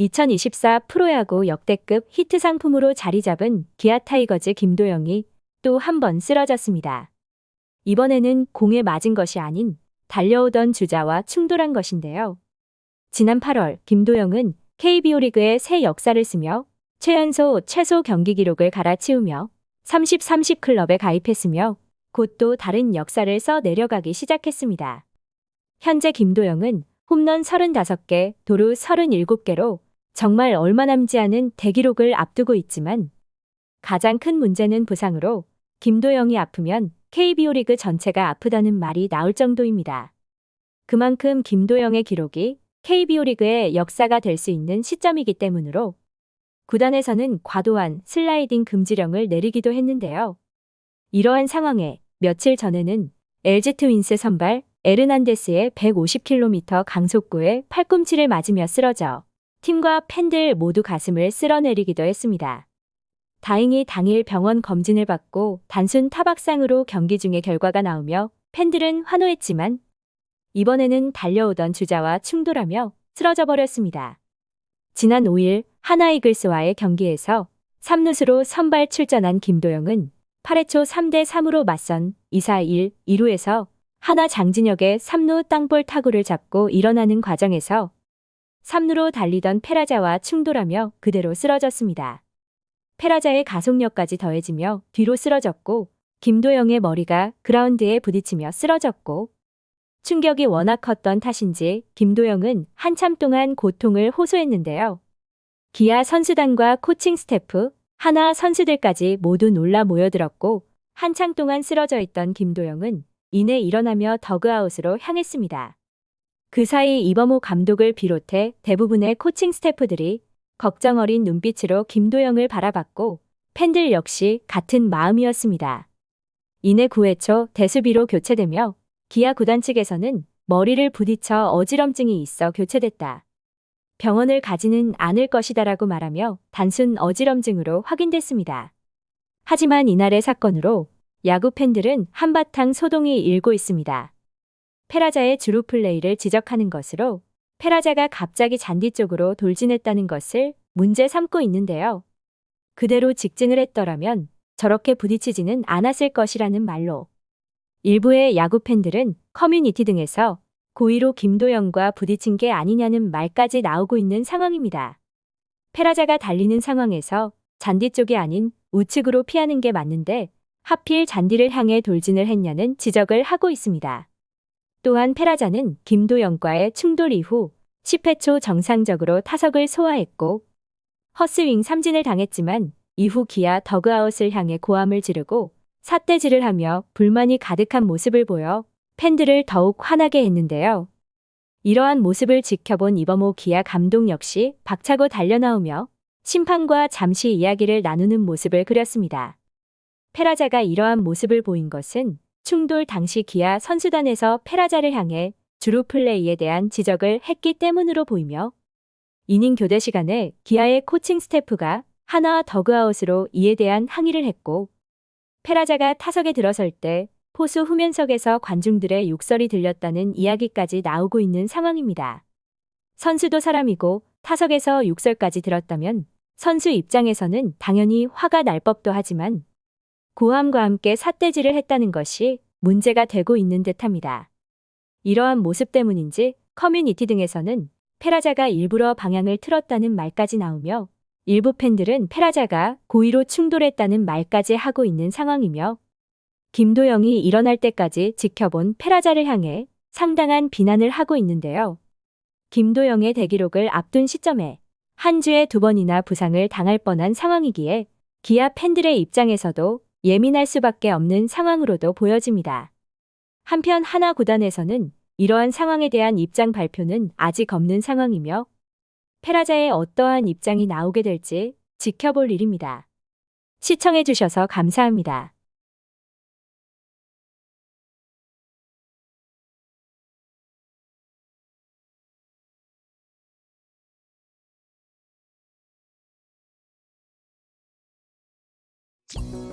2024 프로야구 역대급 히트 상품으로 자리 잡은 기아 타이거즈 김도영이 또 한 번 쓰러졌습니다. 이번에는 공에 맞은 것이 아닌 달려오던 주자와 충돌한 것인데요. 지난 8월 김도영은 KBO 리그의 새 역사를 쓰며 최연소 최소 경기 기록을 갈아치우며 30-30 클럽에 가입했으며 곧 또 다른 역사를 써 내려가기 시작했습니다. 현재 김도영은 홈런 35개, 도루 37개로 정말 얼마 남지 않은 대기록을 앞두고 있지만 가장 큰 문제는 부상으로 김도영이 아프면 KBO 리그 전체가 아프다는 말이 나올 정도입니다. 그만큼 김도영의 기록이 KBO 리그의 역사가 될 수 있는 시점이기 때문으로 구단에서는 과도한 슬라이딩 금지령을 내리기도 했는데요. 이러한 상황에 며칠 전에는 LG 트윈스 선발 에르난데스의 150km 강속구에 팔꿈치를 맞으며 쓰러져 팀과 팬들 모두 가슴을 쓸어내리기도 했습니다. 다행히 당일 병원 검진을 받고 단순 타박상으로 경기 중에 결과가 나오며 팬들은 환호했지만 이번에는 달려오던 주자와 충돌하며 쓰러져 버렸습니다. 지난 5일 하나 이글스와의 경기에서 3루수로 선발 출전한 김도영은 8회 초 3대 3으로 맞선 2-4-1 2루에서 하나 장진혁의 3루 땅볼 타구를 잡고 일어나는 과정에서 3루로 달리던 페라자와 충돌하며 그대로 쓰러졌습니다. 페라자의 가속력까지 더해지며 뒤로 쓰러졌고 김도영의 머리가 그라운드에 부딪히며 쓰러졌고 충격이 워낙 컸던 탓인지 김도영은 한참 동안 고통을 호소했는데요. 기아 선수단과 코칭 스태프, 하나 선수들까지 모두 놀라 모여들었고 한창 동안 쓰러져 있던 김도영은 이내 일어나며 더그아웃으로 향했습니다. 그 사이 이범호 감독을 비롯해 대부분의 코칭 스태프들이 걱정 어린 눈빛으로 김도영을 바라봤고 팬들 역시 같은 마음이었습니다. 이내 9회 초 대수비로 교체되며 기아 구단 측에서는 머리를 부딪혀 어지럼증이 있어 교체됐다. 병원을 가지는 않을 것이다라고 말하며 단순 어지럼증으로 확인됐습니다. 하지만 이날의 사건으로 야구 팬들은 한바탕 소동이 일고 있습니다. 페라자의 주루 플레이를 지적하는 것으로 페라자가 갑자기 잔디 쪽으로 돌진했다는 것을 문제 삼고 있는데요. 그대로 직진을 했더라면 저렇게 부딪히지는 않았을 것이라는 말로 일부의 야구 팬들은 커뮤니티 등에서 고의로 김도영과 부딪힌 게 아니냐는 말까지 나오고 있는 상황입니다. 페라자가 달리는 상황에서 잔디 쪽이 아닌 우측으로 피하는 게 맞는데 하필 잔디를 향해 돌진을 했냐는 지적을 하고 있습니다. 또한 페라자는 김도영과의 충돌 이후 10회 초 정상적으로 타석을 소화했고 허스윙 삼진을 당했지만 이후 기아 더그아웃을 향해 고함을 지르고 삿대질을 하며 불만이 가득한 모습을 보여 팬들을 더욱 화나게 했는데요. 이러한 모습을 지켜본 이범호 기아 감독 역시 박차고 달려나오며 심판과 잠시 이야기를 나누는 모습을 그렸습니다. 페라자가 이러한 모습을 보인 것은 충돌 당시 기아 선수단에서 페라자를 향해 주루 플레이에 대한 지적을 했기 때문으로 보이며 이닝 교대 시간에 기아의 코칭 스태프가 하나 더그아웃으로 이에 대한 항의를 했고 페라자가 타석에 들어설 때 포수 후면석에서 관중들의 욕설이 들렸다는 이야기까지 나오고 있는 상황입니다. 선수도 사람이고 타석에서 욕설까지 들었다면 선수 입장에서는 당연히 화가 날 법도 하지만 고함과 함께 삿대질을 했다는 것이 문제가 되고 있는 듯합니다. 이러한 모습 때문인지 커뮤니티 등에서는 페라자가 일부러 방향을 틀었다는 말까지 나오며 일부 팬들은 페라자가 고의로 충돌했다는 말까지 하고 있는 상황이며 김도영이 일어날 때까지 지켜본 페라자를 향해 상당한 비난을 하고 있는데요. 김도영의 대기록을 앞둔 시점에 한 주에 두 번이나 부상을 당할 뻔한 상황이기에 기아 팬들의 입장에서도 예민할 수밖에 없는 상황으로도 보여집니다. 한편 하나 구단에서는 이러한 상황에 대한 입장 발표는 아직 없는 상황이며 페라자의 어떠한 입장이 나오게 될지 지켜볼 일입니다. 시청해주셔서 감사합니다. you